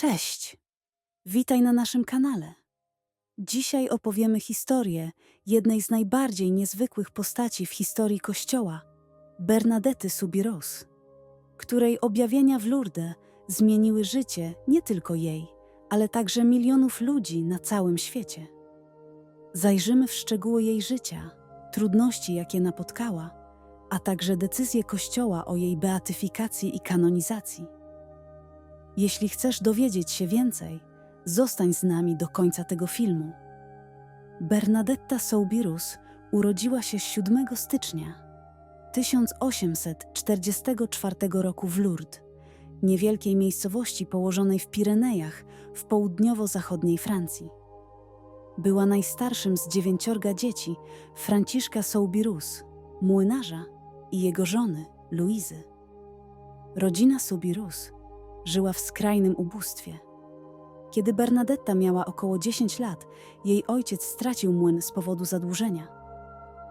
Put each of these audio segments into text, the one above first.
Cześć! Witaj na naszym kanale. Dzisiaj opowiemy historię jednej z najbardziej niezwykłych postaci w historii Kościoła, Bernadety Subiros, której objawienia w Lourdes zmieniły życie nie tylko jej, ale także milionów ludzi na całym świecie. Zajrzymy w szczegóły jej życia, trudności, jakie napotkała, a także decyzje Kościoła o jej beatyfikacji i kanonizacji. Jeśli chcesz dowiedzieć się więcej, zostań z nami do końca tego filmu. Bernadetta Soubirous urodziła się 7 stycznia 1844 roku w Lourdes, niewielkiej miejscowości położonej w Pirenejach w południowo-zachodniej Francji. Była najstarszym z dziewięciorga dzieci Franciszka Soubirous, młynarza i jego żony Luizy. Rodzina Soubirous żyła w skrajnym ubóstwie. Kiedy Bernadetta miała około 10 lat, jej ojciec stracił młyn z powodu zadłużenia,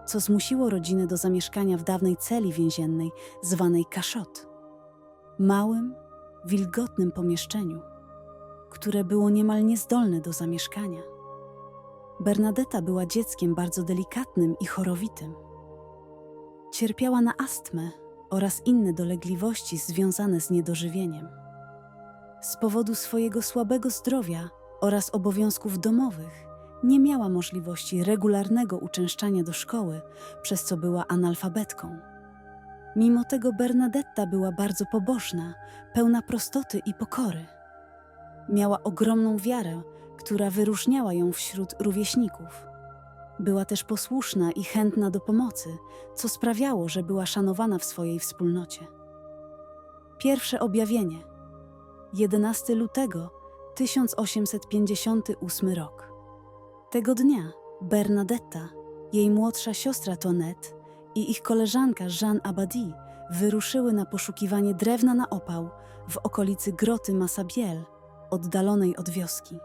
co zmusiło rodzinę do zamieszkania w dawnej celi więziennej zwanej kaszot. Małym, wilgotnym pomieszczeniu, które było niemal niezdolne do zamieszkania. Bernadetta była dzieckiem bardzo delikatnym i chorowitym. Cierpiała na astmę oraz inne dolegliwości związane z niedożywieniem. Z powodu swojego słabego zdrowia oraz obowiązków domowych nie miała możliwości regularnego uczęszczania do szkoły, przez co była analfabetką. Mimo tego Bernadetta była bardzo pobożna, pełna prostoty i pokory. Miała ogromną wiarę, która wyróżniała ją wśród rówieśników. Była też posłuszna i chętna do pomocy, co sprawiało, że była szanowana w swojej wspólnocie. Pierwsze objawienie – 11 lutego 1858 rok. Tego dnia Bernadetta, jej młodsza siostra Tonette i ich koleżanka Jeanne Abadi wyruszyły na poszukiwanie drewna na opał w okolicy groty Massabielle, oddalonej od wioski.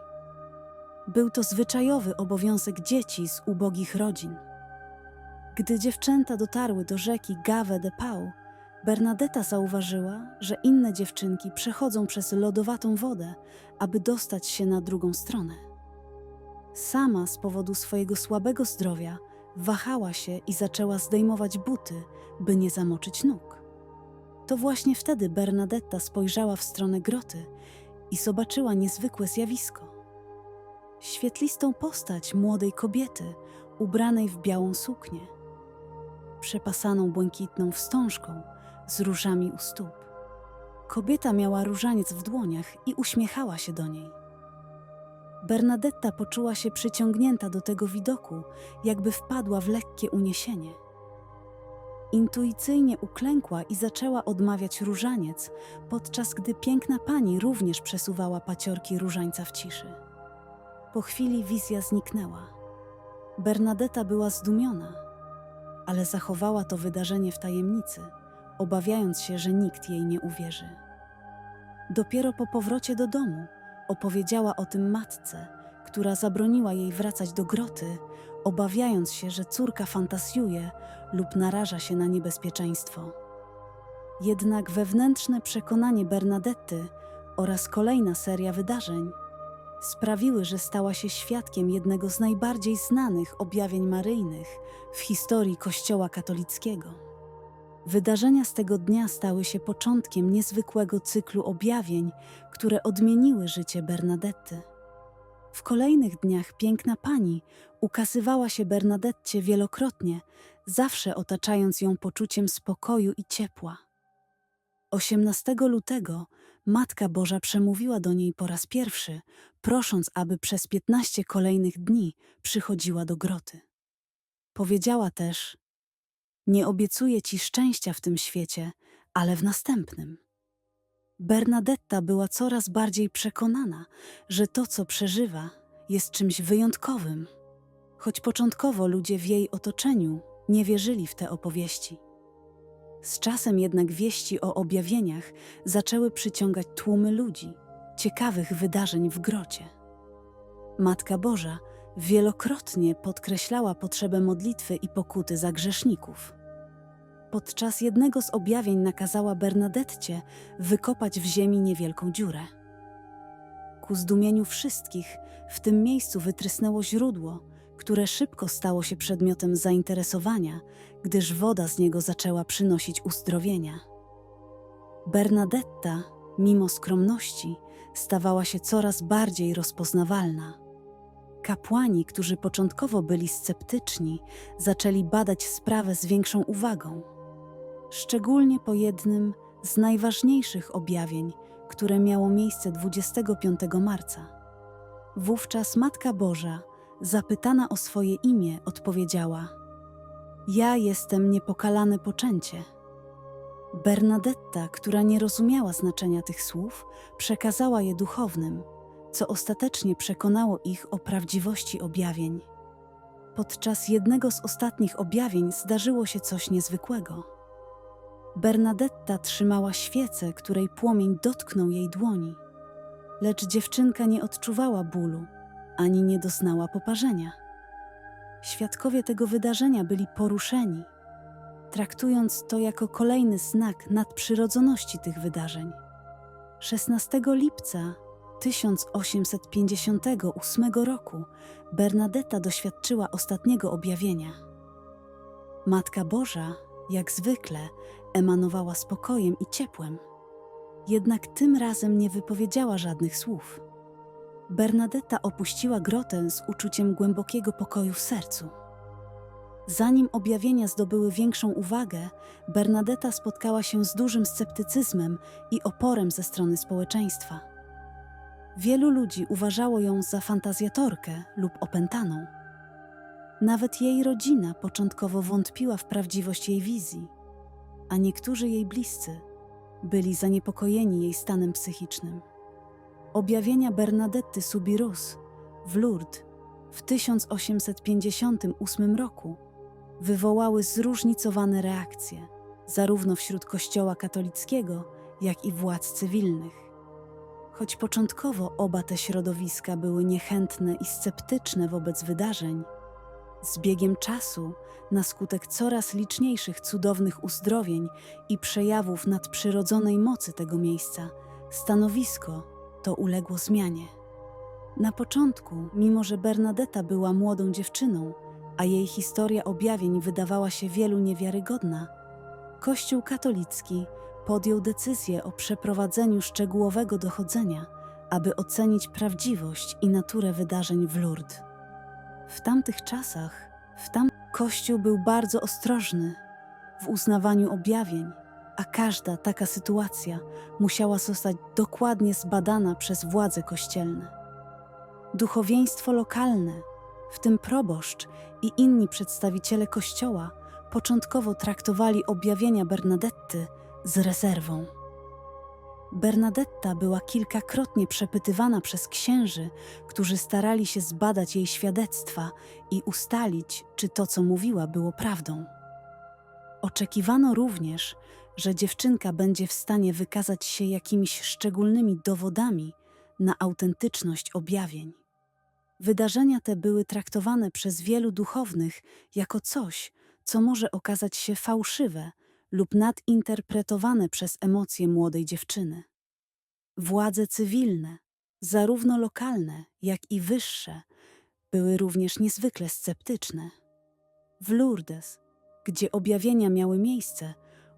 Był to zwyczajowy obowiązek dzieci z ubogich rodzin. Gdy dziewczęta dotarły do rzeki Gave de Pau, Bernadetta zauważyła, że inne dziewczynki przechodzą przez lodowatą wodę, aby dostać się na drugą stronę. Sama z powodu swojego słabego zdrowia wahała się i zaczęła zdejmować buty, by nie zamoczyć nóg. To właśnie wtedy Bernadetta spojrzała w stronę groty i zobaczyła niezwykłe zjawisko. Świetlistą postać młodej kobiety, ubranej w białą suknię, przepasaną błękitną wstążką z różami u stóp. Kobieta miała różaniec w dłoniach i uśmiechała się do niej. Bernadetta poczuła się przyciągnięta do tego widoku, jakby wpadła w lekkie uniesienie. Intuicyjnie uklękła i zaczęła odmawiać różaniec, podczas gdy piękna pani również przesuwała paciorki różańca w ciszy. Po chwili wizja zniknęła. Bernadetta była zdumiona, ale zachowała to wydarzenie w tajemnicy – obawiając się, że nikt jej nie uwierzy. Dopiero po powrocie do domu opowiedziała o tym matce, która zabroniła jej wracać do groty, obawiając się, że córka fantazjuje lub naraża się na niebezpieczeństwo. Jednak wewnętrzne przekonanie Bernadetty oraz kolejna seria wydarzeń sprawiły, że stała się świadkiem jednego z najbardziej znanych objawień maryjnych w historii Kościoła katolickiego. Wydarzenia z tego dnia stały się początkiem niezwykłego cyklu objawień, które odmieniły życie Bernadetty. W kolejnych dniach piękna pani ukazywała się Bernadetcie wielokrotnie, zawsze otaczając ją poczuciem spokoju i ciepła. 18 lutego Matka Boża przemówiła do niej po raz pierwszy, prosząc, aby przez 15 kolejnych dni przychodziła do groty. Powiedziała też, nie obiecuję ci szczęścia w tym świecie, ale w następnym. Bernadetta była coraz bardziej przekonana, że to, co przeżywa, jest czymś wyjątkowym, choć początkowo ludzie w jej otoczeniu nie wierzyli w te opowieści. Z czasem jednak wieści o objawieniach zaczęły przyciągać tłumy ludzi, ciekawych wydarzeń w grocie. Matka Boża wielokrotnie podkreślała potrzebę modlitwy i pokuty za grzeszników. Podczas jednego z objawień nakazała Bernadetcie wykopać w ziemi niewielką dziurę. Ku zdumieniu wszystkich, w tym miejscu wytrysnęło źródło, które szybko stało się przedmiotem zainteresowania, gdyż woda z niego zaczęła przynosić uzdrowienia. Bernadetta, mimo skromności, stawała się coraz bardziej rozpoznawalna. Kapłani, którzy początkowo byli sceptyczni, zaczęli badać sprawę z większą uwagą. Szczególnie po jednym z najważniejszych objawień, które miało miejsce 25 marca. Wówczas Matka Boża, zapytana o swoje imię, odpowiedziała: Ja jestem niepokalane poczęcie. Bernadetta, która nie rozumiała znaczenia tych słów, przekazała je duchownym, co ostatecznie przekonało ich o prawdziwości objawień. Podczas jednego z ostatnich objawień zdarzyło się coś niezwykłego. Bernadetta trzymała świecę, której płomień dotknął jej dłoni, lecz dziewczynka nie odczuwała bólu ani nie doznała poparzenia. Świadkowie tego wydarzenia byli poruszeni, traktując to jako kolejny znak nadprzyrodzoności tych wydarzeń. 16 lipca 1858 roku Bernadetta doświadczyła ostatniego objawienia. Matka Boża, jak zwykle, emanowała spokojem i ciepłem. Jednak tym razem nie wypowiedziała żadnych słów. Bernadetta opuściła grotę z uczuciem głębokiego pokoju w sercu. Zanim objawienia zdobyły większą uwagę, Bernadetta spotkała się z dużym sceptycyzmem i oporem ze strony społeczeństwa. Wielu ludzi uważało ją za fantazjatorkę lub opętaną. Nawet jej rodzina początkowo wątpiła w prawdziwość jej wizji, a niektórzy jej bliscy byli zaniepokojeni jej stanem psychicznym. Objawienia Bernadetty Subirus w Lourdes w 1858 roku wywołały zróżnicowane reakcje, zarówno wśród Kościoła katolickiego, jak i władz cywilnych. Choć początkowo oba te środowiska były niechętne i sceptyczne wobec wydarzeń, z biegiem czasu, na skutek coraz liczniejszych cudownych uzdrowień i przejawów nadprzyrodzonej mocy tego miejsca, stanowisko to uległo zmianie. Na początku, mimo że Bernadetta była młodą dziewczyną, a jej historia objawień wydawała się wielu niewiarygodna, Kościół katolicki podjął decyzję o przeprowadzeniu szczegółowego dochodzenia, aby ocenić prawdziwość i naturę wydarzeń w Lourdes. W tamtych czasach, w tam Kościół był bardzo ostrożny w uznawaniu objawień, a każda taka sytuacja musiała zostać dokładnie zbadana przez władze kościelne. Duchowieństwo lokalne, w tym proboszcz i inni przedstawiciele Kościoła, początkowo traktowali objawienia Bernadetty z rezerwą. Bernadetta była kilkakrotnie przepytywana przez księży, którzy starali się zbadać jej świadectwa i ustalić, czy to, co mówiła, było prawdą. Oczekiwano również, że dziewczynka będzie w stanie wykazać się jakimiś szczególnymi dowodami na autentyczność objawień. Wydarzenia te były traktowane przez wielu duchownych jako coś, co może okazać się fałszywe lub nadinterpretowane przez emocje młodej dziewczyny. Władze cywilne, zarówno lokalne, jak i wyższe, były również niezwykle sceptyczne. W Lourdes, gdzie objawienia miały miejsce,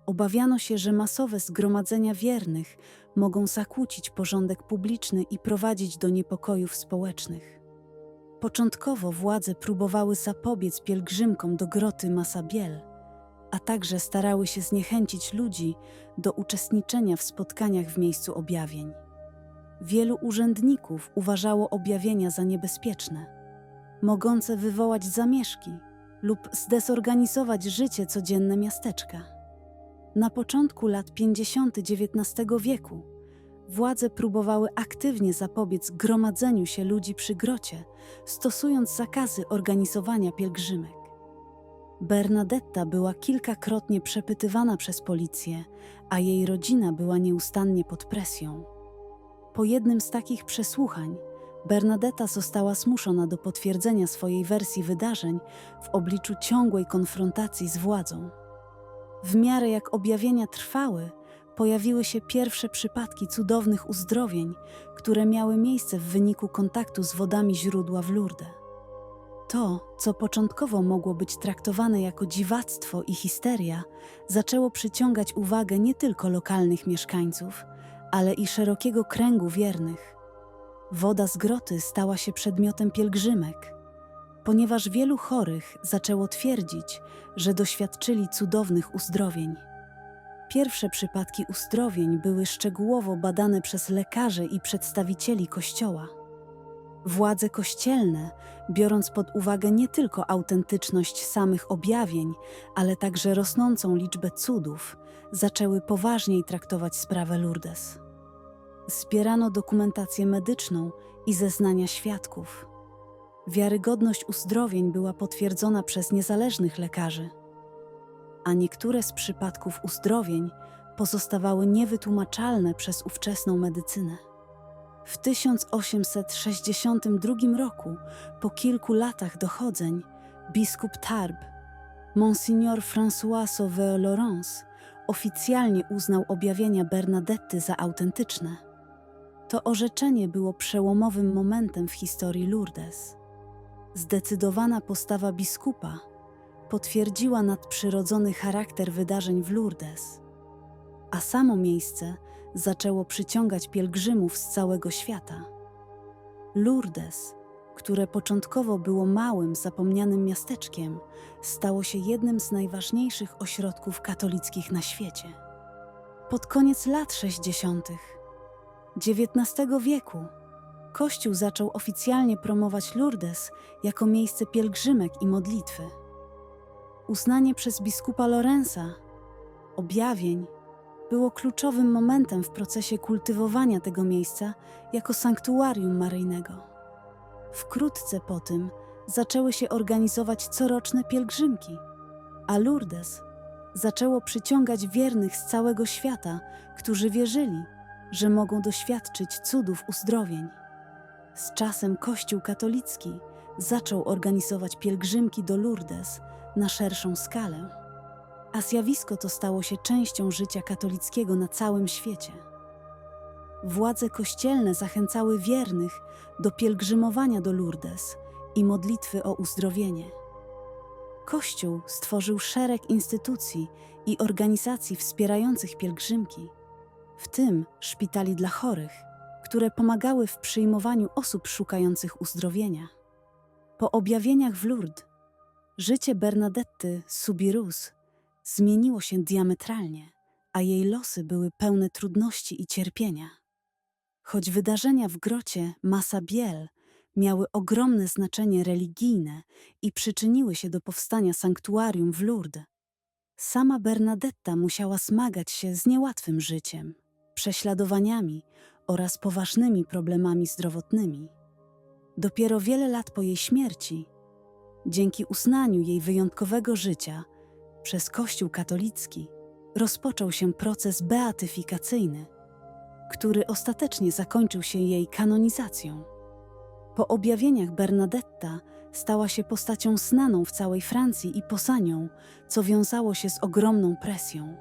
obawiano się, że masowe zgromadzenia wiernych mogą zakłócić porządek publiczny i prowadzić do niepokojów społecznych. Początkowo władze próbowały zapobiec pielgrzymkom do groty Masabiel, a także starały się zniechęcić ludzi do uczestniczenia w spotkaniach w miejscu objawień. Wielu urzędników uważało objawienia za niebezpieczne, mogące wywołać zamieszki lub zdezorganizować życie codzienne miasteczka. Na początku lat 50. XIX wieku władze próbowały aktywnie zapobiec gromadzeniu się ludzi przy grocie, stosując zakazy organizowania pielgrzymek. Bernadetta była kilkakrotnie przepytywana przez policję, a jej rodzina była nieustannie pod presją. Po jednym z takich przesłuchań, Bernadetta została zmuszona do potwierdzenia swojej wersji wydarzeń w obliczu ciągłej konfrontacji z władzą. W miarę jak objawienia trwały, pojawiły się pierwsze przypadki cudownych uzdrowień, które miały miejsce w wyniku kontaktu z wodami źródła w Lourdes. To, co początkowo mogło być traktowane jako dziwactwo i histeria, zaczęło przyciągać uwagę nie tylko lokalnych mieszkańców, ale i szerokiego kręgu wiernych. Woda z groty stała się przedmiotem pielgrzymek, ponieważ wielu chorych zaczęło twierdzić, że doświadczyli cudownych uzdrowień. Pierwsze przypadki uzdrowień były szczegółowo badane przez lekarzy i przedstawicieli Kościoła. Władze kościelne, biorąc pod uwagę nie tylko autentyczność samych objawień, ale także rosnącą liczbę cudów, zaczęły poważniej traktować sprawę Lourdes. Zbierano dokumentację medyczną i zeznania świadków. Wiarygodność uzdrowień była potwierdzona przez niezależnych lekarzy, a niektóre z przypadków uzdrowień pozostawały niewytłumaczalne przez ówczesną medycynę. W 1862 roku, po kilku latach dochodzeń, biskup Tarbes, Monsignor François Sauveur-Laurence, oficjalnie uznał objawienia Bernadetty za autentyczne. To orzeczenie było przełomowym momentem w historii Lourdes. Zdecydowana postawa biskupa potwierdziła nadprzyrodzony charakter wydarzeń w Lourdes, a samo miejsce zaczęło przyciągać pielgrzymów z całego świata. Lourdes, które początkowo było małym, zapomnianym miasteczkiem, stało się jednym z najważniejszych ośrodków katolickich na świecie. Pod koniec lat 60. XIX wieku Kościół zaczął oficjalnie promować Lourdes jako miejsce pielgrzymek i modlitwy. Uznanie przez biskupa Lorenza objawień było kluczowym momentem w procesie kultywowania tego miejsca jako sanktuarium maryjnego. Wkrótce po tym zaczęły się organizować coroczne pielgrzymki, a Lourdes zaczęło przyciągać wiernych z całego świata, którzy wierzyli, że mogą doświadczyć cudów uzdrowień. Z czasem Kościół katolicki zaczął organizować pielgrzymki do Lourdes na szerszą skalę, a zjawisko to stało się częścią życia katolickiego na całym świecie. Władze kościelne zachęcały wiernych do pielgrzymowania do Lourdes i modlitwy o uzdrowienie. Kościół stworzył szereg instytucji i organizacji wspierających pielgrzymki, w tym szpitali dla chorych, które pomagały w przyjmowaniu osób szukających uzdrowienia. Po objawieniach w Lourdes, życie Bernadetty Subirus zmieniło się diametralnie, a jej losy były pełne trudności i cierpienia. Choć wydarzenia w grocie Masa Biel miały ogromne znaczenie religijne i przyczyniły się do powstania sanktuarium w Lourdes, sama Bernadetta musiała zmagać się z niełatwym życiem, prześladowaniami oraz poważnymi problemami zdrowotnymi. Dopiero wiele lat po jej śmierci, dzięki uznaniu jej wyjątkowego życia przez Kościół katolicki, rozpoczął się proces beatyfikacyjny, który ostatecznie zakończył się jej kanonizacją. Po objawieniach Bernadetta stała się postacią znaną w całej Francji i poza nią, co wiązało się z ogromną presją.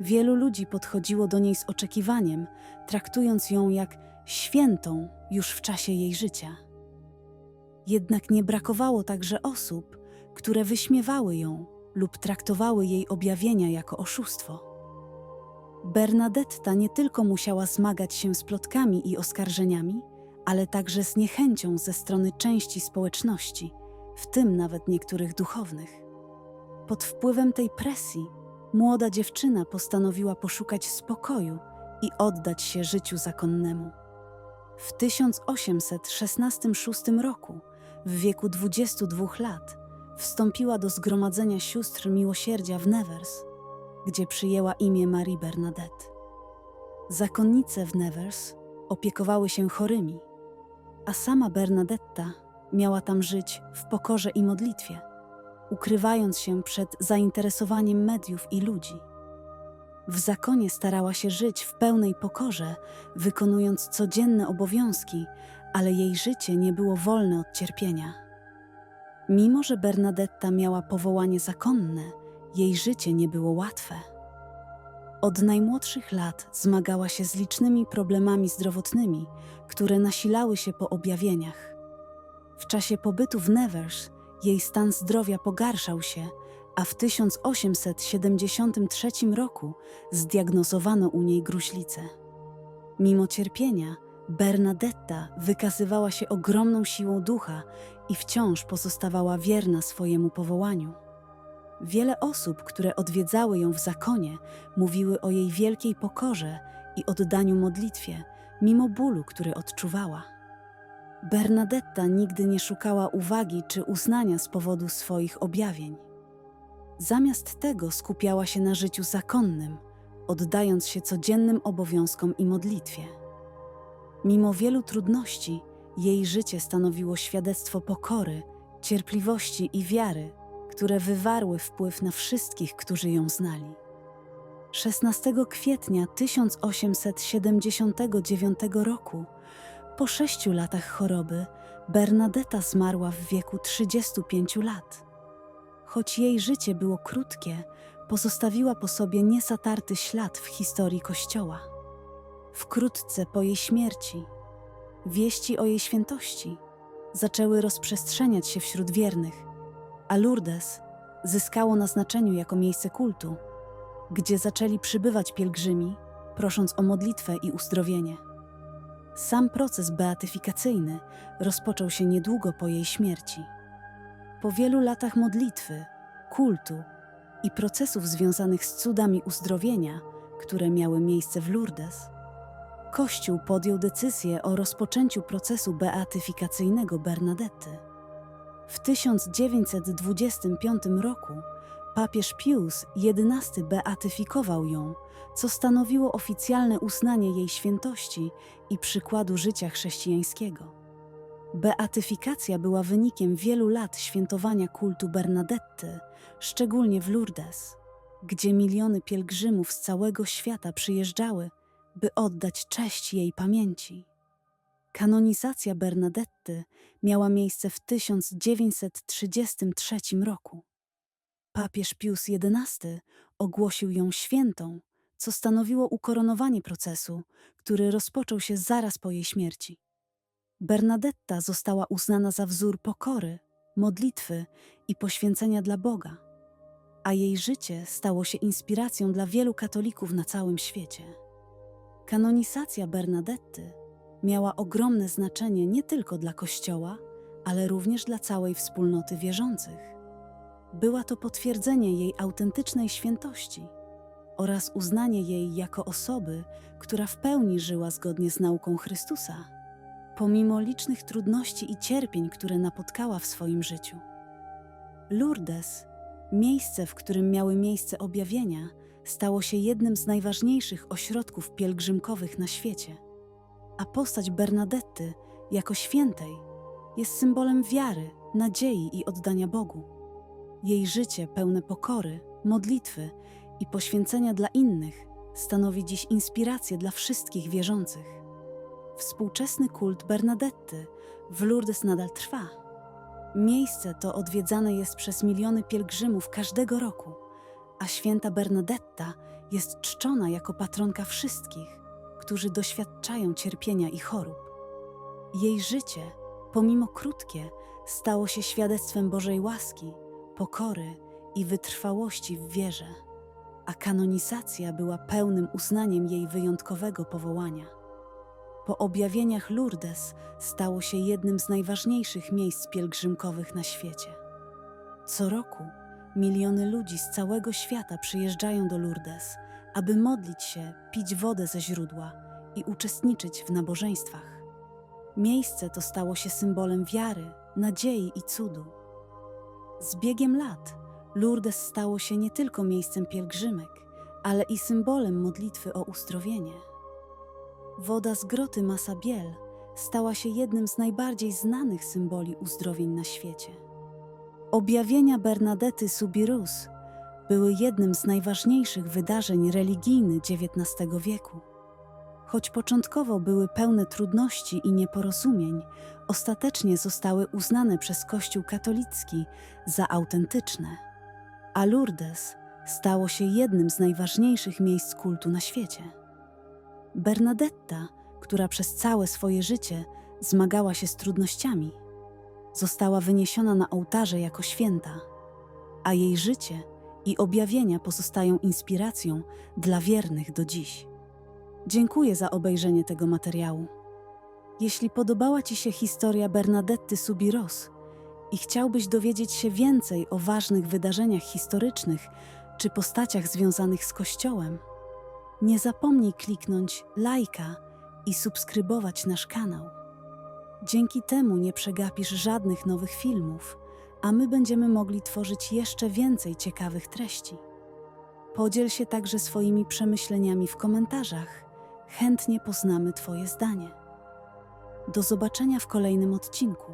Wielu ludzi podchodziło do niej z oczekiwaniem, traktując ją jak świętą już w czasie jej życia. Jednak nie brakowało także osób, które wyśmiewały ją lub traktowały jej objawienia jako oszustwo. Bernadetta nie tylko musiała zmagać się z plotkami i oskarżeniami, ale także z niechęcią ze strony części społeczności, w tym nawet niektórych duchownych. Pod wpływem tej presji młoda dziewczyna postanowiła poszukać spokoju i oddać się życiu zakonnemu. W 1866 roku, w wieku 22 lat, wstąpiła do Zgromadzenia Sióstr Miłosierdzia w Nevers, gdzie przyjęła imię Marie Bernadette. Zakonnice w Nevers opiekowały się chorymi, a sama Bernadetta miała tam żyć w pokorze i modlitwie, ukrywając się przed zainteresowaniem mediów i ludzi. W zakonie starała się żyć w pełnej pokorze, wykonując codzienne obowiązki, ale jej życie nie było wolne od cierpienia. Mimo, że Bernadetta miała powołanie zakonne, jej życie nie było łatwe. Od najmłodszych lat zmagała się z licznymi problemami zdrowotnymi, które nasilały się po objawieniach. W czasie pobytu w Nevers jej stan zdrowia pogarszał się, a w 1873 roku zdiagnozowano u niej gruźlicę. Mimo cierpienia, Bernadetta wykazywała się ogromną siłą ducha i wciąż pozostawała wierna swojemu powołaniu. Wiele osób, które odwiedzały ją w zakonie, mówiły o jej wielkiej pokorze i oddaniu modlitwie, mimo bólu, który odczuwała. Bernadetta nigdy nie szukała uwagi czy uznania z powodu swoich objawień. Zamiast tego skupiała się na życiu zakonnym, oddając się codziennym obowiązkom i modlitwie. Mimo wielu trudności, jej życie stanowiło świadectwo pokory, cierpliwości i wiary, które wywarły wpływ na wszystkich, którzy ją znali. 16 kwietnia 1879 roku, po sześciu latach choroby, Bernadetta zmarła w wieku 35 lat. Choć jej życie było krótkie, pozostawiła po sobie niezatarty ślad w historii Kościoła. Wkrótce po jej śmierci, wieści o jej świętości zaczęły rozprzestrzeniać się wśród wiernych, a Lourdes zyskało na znaczeniu jako miejsce kultu, gdzie zaczęli przybywać pielgrzymi, prosząc o modlitwę i uzdrowienie. Sam proces beatyfikacyjny rozpoczął się niedługo po jej śmierci. Po wielu latach modlitwy, kultu i procesów związanych z cudami uzdrowienia, które miały miejsce w Lourdes, Kościół podjął decyzję o rozpoczęciu procesu beatyfikacyjnego Bernadetty. W 1925 roku papież Pius XI beatyfikował ją, co stanowiło oficjalne uznanie jej świętości i przykładu życia chrześcijańskiego. Beatyfikacja była wynikiem wielu lat świętowania kultu Bernadetty, szczególnie w Lourdes, gdzie miliony pielgrzymów z całego świata przyjeżdżały, by oddać cześć jej pamięci. Kanonizacja Bernadetty miała miejsce w 1933 roku. Papież Pius XI ogłosił ją świętą, co stanowiło ukoronowanie procesu, który rozpoczął się zaraz po jej śmierci. Bernadetta została uznana za wzór pokory, modlitwy i poświęcenia dla Boga, a jej życie stało się inspiracją dla wielu katolików na całym świecie. Kanonizacja Bernadetty miała ogromne znaczenie nie tylko dla Kościoła, ale również dla całej wspólnoty wierzących. Była to potwierdzenie jej autentycznej świętości oraz uznanie jej jako osoby, która w pełni żyła zgodnie z nauką Chrystusa, pomimo licznych trudności i cierpień, które napotkała w swoim życiu. Lourdes, miejsce, w którym miały miejsce objawienia, stało się jednym z najważniejszych ośrodków pielgrzymkowych na świecie, a postać Bernadetty jako świętej jest symbolem wiary, nadziei i oddania Bogu. Jej życie pełne pokory, modlitwy i poświęcenia dla innych stanowi dziś inspirację dla wszystkich wierzących. Współczesny kult Bernadetty w Lourdes nadal trwa. Miejsce to odwiedzane jest przez miliony pielgrzymów każdego roku, a święta Bernadetta jest czczona jako patronka wszystkich, którzy doświadczają cierpienia i chorób. Jej życie, pomimo krótkie, stało się świadectwem Bożej łaski, pokory i wytrwałości w wierze, a kanonizacja była pełnym uznaniem jej wyjątkowego powołania. Po objawieniach Lourdes stało się jednym z najważniejszych miejsc pielgrzymkowych na świecie. Co roku miliony ludzi z całego świata przyjeżdżają do Lourdes, aby modlić się, pić wodę ze źródła i uczestniczyć w nabożeństwach. Miejsce to stało się symbolem wiary, nadziei i cudu. Z biegiem lat Lourdes stało się nie tylko miejscem pielgrzymek, ale i symbolem modlitwy o uzdrowienie. Woda z groty Masabiel stała się jednym z najbardziej znanych symboli uzdrowień na świecie. Objawienia Bernadety Subirus były jednym z najważniejszych wydarzeń religijnych XIX wieku. Choć początkowo były pełne trudności i nieporozumień, ostatecznie zostały uznane przez Kościół katolicki za autentyczne. A Lourdes stało się jednym z najważniejszych miejsc kultu na świecie. Bernadetta, która przez całe swoje życie zmagała się z trudnościami, została wyniesiona na ołtarze jako święta, a jej życie i objawienia pozostają inspiracją dla wiernych do dziś. Dziękuję za obejrzenie tego materiału. Jeśli podobała Ci się historia Bernadetty Subiros i chciałbyś dowiedzieć się więcej o ważnych wydarzeniach historycznych czy postaciach związanych z Kościołem, nie zapomnij kliknąć lajka i subskrybować nasz kanał. Dzięki temu nie przegapisz żadnych nowych filmów, a my będziemy mogli tworzyć jeszcze więcej ciekawych treści. Podziel się także swoimi przemyśleniami w komentarzach. Chętnie poznamy Twoje zdanie. Do zobaczenia w kolejnym odcinku.